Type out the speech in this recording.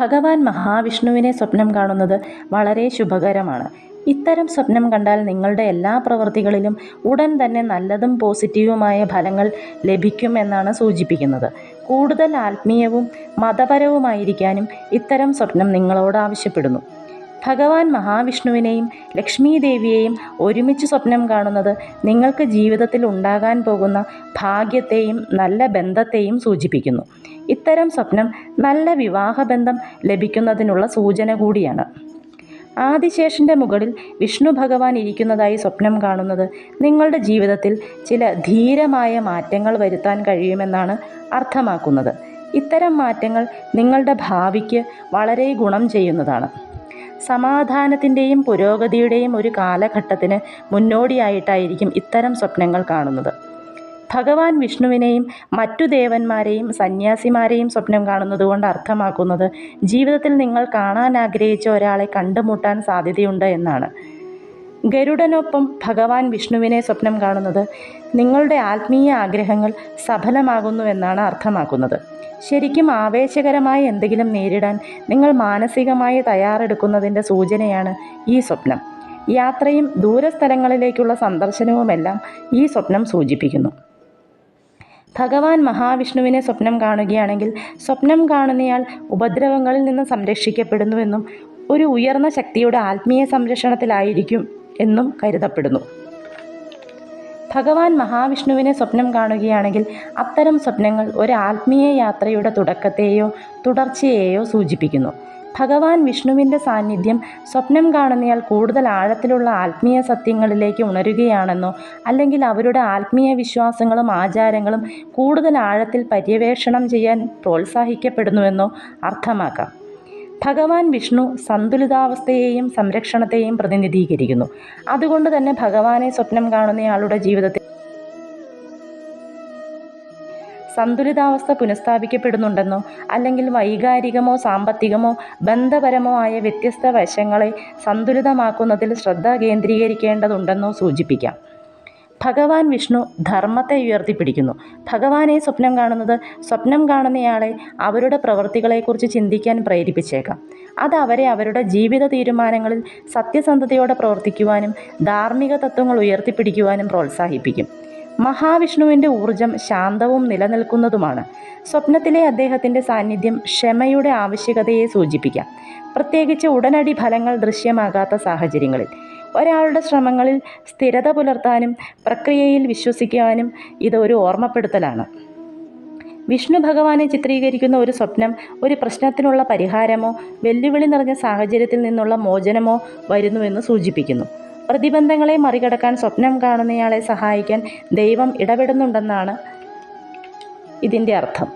ഭഗവാൻ മഹാവിഷ്ണുവിനെ സ്വപ്നം കാണുന്നത് വളരെ ശുഭകരമാണ്. ഇത്തരം സ്വപ്നം കണ്ടാൽ നിങ്ങളുടെ എല്ലാ പ്രവൃത്തികളിലും ഉടൻ തന്നെ നല്ലതും പോസിറ്റീവുമായ ഫലങ്ങൾ ലഭിക്കുമെന്നാണ് സൂചിപ്പിക്കുന്നത്. കൂടുതൽ ആത്മീയവും മതപരവുമായിരിക്കാനും ഇത്തരം സ്വപ്നം നിങ്ങളോട് ആവശ്യപ്പെടുന്നു. ഭഗവാൻ മഹാവിഷ്ണുവിനെയും ലക്ഷ്മീദേവിയെയും ഒരുമിച്ച് സ്വപ്നം കാണുന്നത് നിങ്ങൾക്ക് ജീവിതത്തിൽ ഉണ്ടാകാൻ പോകുന്ന ഭാഗ്യത്തെയും നല്ല ബന്ധത്തെയും സൂചിപ്പിക്കുന്നു. ഇത്തരം സ്വപ്നം നല്ല വിവാഹബന്ധം ലഭിക്കുന്നതിനുള്ള സൂചന കൂടിയാണ്. ആദിശേഷന്റെ മുകളിൽ വിഷ്ണു ഭഗവാൻ ഇരിക്കുന്നതായി സ്വപ്നം കാണുന്നത് നിങ്ങളുടെ ജീവിതത്തിൽ ചില ധീരമായ മാറ്റങ്ങൾ വരുത്താൻ കഴിയുമെന്നാണ് അർത്ഥമാക്കുന്നത്. ഇത്തരം മാറ്റങ്ങൾ നിങ്ങളുടെ ഭാവിക്ക് വളരെ ഗുണം ചെയ്യുന്നതാണ്. സമാധാനത്തിന്റെയും പുരോഗതിയുടെയും ഒരു കാലഘട്ടത്തിന് മുന്നോടിയായിട്ടായിരിക്കും ഇത്തരം സ്വപ്നങ്ങൾ കാണുന്നത്. ഭഗവാൻ വിഷ്ണുവിനെയും മറ്റു ദേവന്മാരെയും സന്യാസിമാരെയും സ്വപ്നം കാണുന്നത് കൊണ്ട് അർത്ഥമാക്കുന്നത് ജീവിതത്തിൽ നിങ്ങൾ കാണാൻ ആഗ്രഹിച്ച ഒരാളെ കണ്ടുമുട്ടാൻ സാധ്യതയുണ്ട് എന്നാണ്. ഗരുഡനൊപ്പം ഭഗവാൻ വിഷ്ണുവിനെ സ്വപ്നം കാണുന്നത് നിങ്ങളുടെ ആത്മീയ ആഗ്രഹങ്ങൾ സഫലമാകുന്നു എന്നാണ് അർത്ഥമാക്കുന്നത്. ശരിക്കും ആവേശകരമായ എന്തെങ്കിലും നേരിടാൻ നിങ്ങൾ മാനസികമായി തയ്യാറെടുക്കുന്നതിന്റെ സൂചനയാണ് ഈ സ്വപ്നം. യാത്രയും ദൂരസ്ഥലങ്ങളിലേക്കുള്ള സന്ദർശനവുമെല്ലാം ഈ സ്വപ്നം സൂചിപ്പിക്കുന്നു. ഭഗവാൻ മഹാവിഷ്ണുവിനെ സ്വപ്നം കാണുകയാണെങ്കിൽ സ്വപ്നം കാണുന്നയാൾ ഉപദ്രവങ്ങളിൽ നിന്ന് സംരക്ഷിക്കപ്പെടുന്നുവെന്നും ഒരു ഉയർന്ന ശക്തിയുടെ ആത്മീയ സംരക്ഷണത്തിലായിരിക്കും എന്നും കരുതപ്പെടുന്നു. ഭഗവാൻ മഹാവിഷ്ണുവിനെ സ്വപ്നം കാണുകയാണെങ്കിൽ അത്തരം സ്വപ്നങ്ങൾ ഒരു ആത്മീയ യാത്രയുടെ തുടക്കത്തെയോ തുടർച്ചയെയോ സൂചിപ്പിക്കുന്നു. ഭഗവാൻ വിഷ്ണുവിന്റെ സാന്നിധ്യം സ്വപ്നം കാണുന്നയാൾ കൂടുതൽ ആഴത്തിലുള്ള ആത്മീയ സത്യങ്ങളിലേക്ക് ഉണരുകയാണെന്നോ അല്ലെങ്കിൽ അവരുടെ ആത്മീയ വിശ്വാസങ്ങളും ആചാരങ്ങളും കൂടുതൽ ആഴത്തിൽ പര്യവേഷണം ചെയ്യാൻ പ്രോത്സാഹിക്കപ്പെടുന്നുവെന്നോ അർത്ഥമാക്കാം. ഭഗവാൻ വിഷ്ണു സന്തുലിതാവസ്ഥയെയും സംരക്ഷണത്തെയും പ്രതിനിധീകരിക്കുന്നു. അതുകൊണ്ട് തന്നെ ഭഗവാനെ സ്വപ്നം കാണുന്നയാളുടെ ജീവിതത്തിൽ സന്തുലിതാവസ്ഥ പുനഃസ്ഥാപിക്കപ്പെടുന്നുണ്ടെന്നോ അല്ലെങ്കിൽ വൈകാരികമോ സാമ്പത്തികമോ ബന്ധപരമോ ആയ വ്യത്യസ്ത വശങ്ങളെ സന്തുലിതമാക്കുന്നതിൽ ശ്രദ്ധ കേന്ദ്രീകരിക്കേണ്ടതുണ്ടെന്നോ സൂചിപ്പിക്കാം. ഭഗവാൻ വിഷ്ണു ധർമ്മത്തെ ഉയർത്തിപ്പിടിക്കുന്നു. ഭഗവാനെ സ്വപ്നം കാണുന്നത് സ്വപ്നം കാണുന്നയാളെ അവരുടെ പ്രവൃത്തികളെക്കുറിച്ച് ചിന്തിക്കാൻ പ്രേരിപ്പിച്ചേക്കാം. അത് അവരെ അവരുടെ ജീവിത തീരുമാനങ്ങളിൽ സത്യസന്ധതയോടെ പ്രവർത്തിക്കുവാനും ധാർമ്മിക തത്വങ്ങൾ ഉയർത്തിപ്പിടിക്കുവാനും പ്രോത്സാഹിപ്പിക്കും. മഹാവിഷ്ണുവിന്റെ ഊർജം ശാന്തവും നിലനിൽക്കുന്നതുമാണ്. സ്വപ്നത്തിലെ അദ്ദേഹത്തിന്റെ സാന്നിധ്യം ക്ഷമയുടെ ആവശ്യകതയെ സൂചിപ്പിക്കാം. പ്രത്യേകിച്ച് ഉടനടി ഫലങ്ങൾ ദൃശ്യമാകാത്ത സാഹചര്യങ്ങളിൽ. ഒരാളുടെ ശ്രമങ്ങളിൽ സ്ഥിരത പുലർത്താനും പ്രക്രിയയിൽ വിശ്വസിക്കാനും ഇത് ഒരു ഓർമ്മപ്പെടുത്തലാണ്. വിഷ്ണു ഭഗവാനെ ചിത്രീകരിക്കുന്ന ഒരു സ്വപ്നം ഒരു പ്രശ്നത്തിനുള്ള പരിഹാരമോ വെല്ലുവിളി നിറഞ്ഞ സാഹചര്യത്തിൽ നിന്നുള്ള മോചനമോ വരുന്നുവെന്ന് സൂചിപ്പിക്കുന്നു. പ്രതിബന്ധങ്ങളെ മറികടക്കാൻ സ്വപ്നം കാണുന്നയാളെ സഹായിക്കാൻ ദൈവം ഇടപെടുന്നുണ്ടെന്നാണ് ഇതിന്റെ അർത്ഥം.